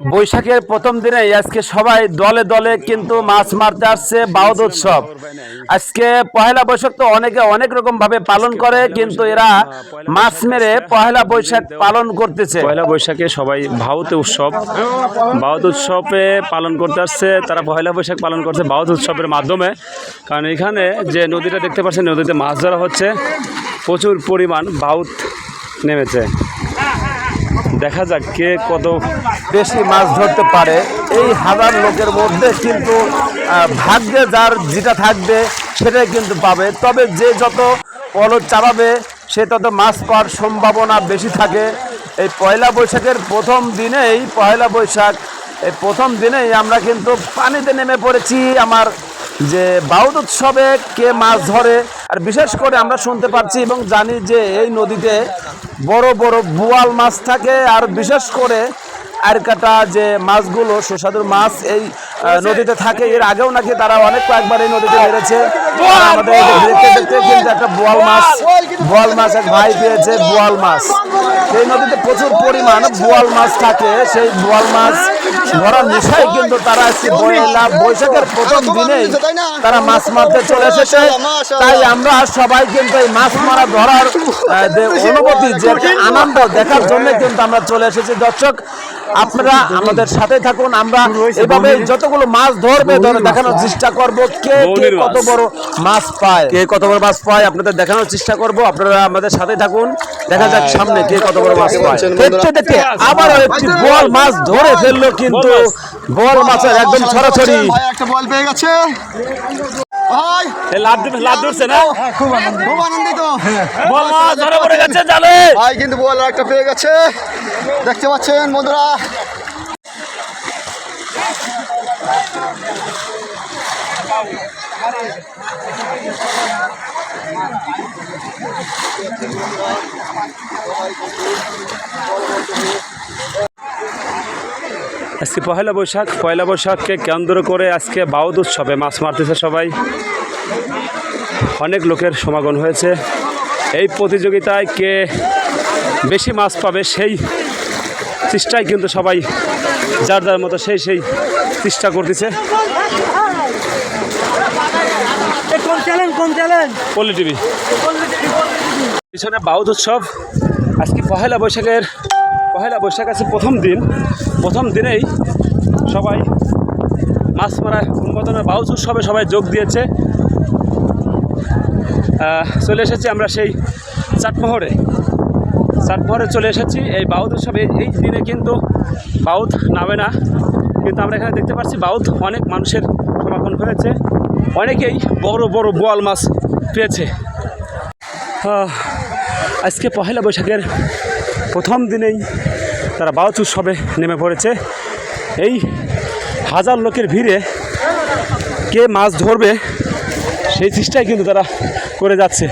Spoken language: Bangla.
বৈশাখের প্রথম দিনে আজকে সবাই দলে দলে কিন্তু মাছ মারতে আসছে বাউদ উৎসব। আজকে পহেলা বৈশাখ তো অনেকে অনেক রকম ভাবে পালন করে, কিন্তু এরা মাছ মেরে পহেলা বৈশাখ পালন করতেছে। পয়লা বৈশাখে সবাই ভাউত উৎসব, বাউদ উৎসবে পালন করতে আসছে, তারা পয়লা বৈশাখ পালন করছে বাউদ উৎসবের মাধ্যমে। কারণ এখানে যে নদীটা দেখতে পাচ্ছেন, নদীতে মাছ ধরা হচ্ছে, প্রচুর পরিমাণ বাউত নেমেছে। দেখা যাক কে কত বেশি মাছ ধরতে পারে। এই হাজার লোকের মধ্যে কিন্তু ভাগ্যে যার যেটা থাকবে সেটাই কিন্তু পাবে। তবে যে যত পলট চালাবে, সে তত মাছ পাওয়ার সম্ভাবনা বেশি থাকে। এই পয়লা বৈশাখের প্রথম দিনেই, পয়লা বৈশাখ, এই প্রথম দিনেই আমরা কিন্তু পানিতে নেমে পড়েছি। আমার যে বাউদ উৎসবে কে মাছ ধরে আর বিশেষ করে আমরা শুনতে পাচ্ছি এবং জানি যে এই নদীতে বড় বড় বোয়াল মাছ থাকে, আর বিশেষ করে আরকাটা যে মাছগুলো সুস্বাদুর মাছ এই নদীতে থাকে এর আগেও নাকি তারা অনেক কয়েকবার এই নদীতে মেরেছে আর আমাদের দেখতে দেখতে কিন্তু একটা বোয়াল মাছ বোয়াল মাছ এক ভাই পেয়েছে বোয়াল মাছ এই নদীতে প্রচুর পরিমাণ বোয়াল মাছ থাকে সেই বোয়াল মাছ ধরার নেশায় কিন্তু তারা আজকে পয়লা বৈশাখের প্রথম দিনেই তারা মাছ মারতে চলে এসেছে তাই আমরা সবাই কিন্তু এই মাছ মারা ধরার অনুভূতি যে আনন্দ দেখার জন্য কিন্তু আমরা চলে এসেছি দর্শক আপনারা আমাদের সাথে থাকুন আমরা এভাবে যতগুলো মাছ ধরবে ধরে দেখানোর চেষ্টা করব কে কে কত বড় মাছ পায়। কে কত বড় মাছ পায় আপনাদের দেখানোর চেষ্টা করব আপনারা আমাদের সাথে থাকুন দেখা যাক সামনে কে কত বড় মাছ পায়। দেখতে দেখতে আবারও একটি বল মাছ ধরে ফেলল কিন্তু বোয়াল মাছের একদম ছড়াছড়ি। একটা বল পেয়ে গেছে। ভাই। লাভ লাভ ধরছে না? খুব আনন্দিত। বল মাছ ধরা পড়ে গেছে জালে। ভাই কিন্তু বল একটা পেয়ে গেছে। দেখতে পাচ্ছেন বন্ধুরা। আজকে পয়লা বৈশাখ, পয়লা বৈশাখকে কেন্দ্র করে আজকে বাউদ উৎসবে মাছ মারতেছে সবাই। অনেক লোকের সমাগম হয়েছে। এই প্রতিযোগিতায় কে বেশি মাছ পাবে সেই চেষ্টায় কিন্তু সবাই যার যার মতো সেই সেই চেষ্টা করতেছে। পল্লী টিভি। পিছনে বাউদ উৎসব। আজকে পহেলা বৈশাখের পহেলা বৈশাখ আছে প্রথম দিন। প্রথম দিনেই সবাই মাছ মারা উন্মোদনের বাউদ উৎসবে সবাই যোগ দিয়েছে। চলে এসেছি আমরা সেই চাটমোহরে। চাটমোহরে চলে এসেছি এই বাউদ উৎসবে। এই দিনে কিন্তু বাউদ নামে না, কিন্তু আমরা এখানে দেখতে পাচ্ছি বাউদ অনেক মানুষের সমাগম হয়েছে। অনেকেই বড় বড় বোয়াল মাছ পেয়েছে। আজকে পহেলা বৈশাখের প্রথম দিনেই তারা বাউচ উৎসবে নেমে পড়েছে। এই হাজার লোকের ভিড়ে কে মাছ ধরবে সেই চেষ্টাই কিন্তু তারা করে যাচ্ছে।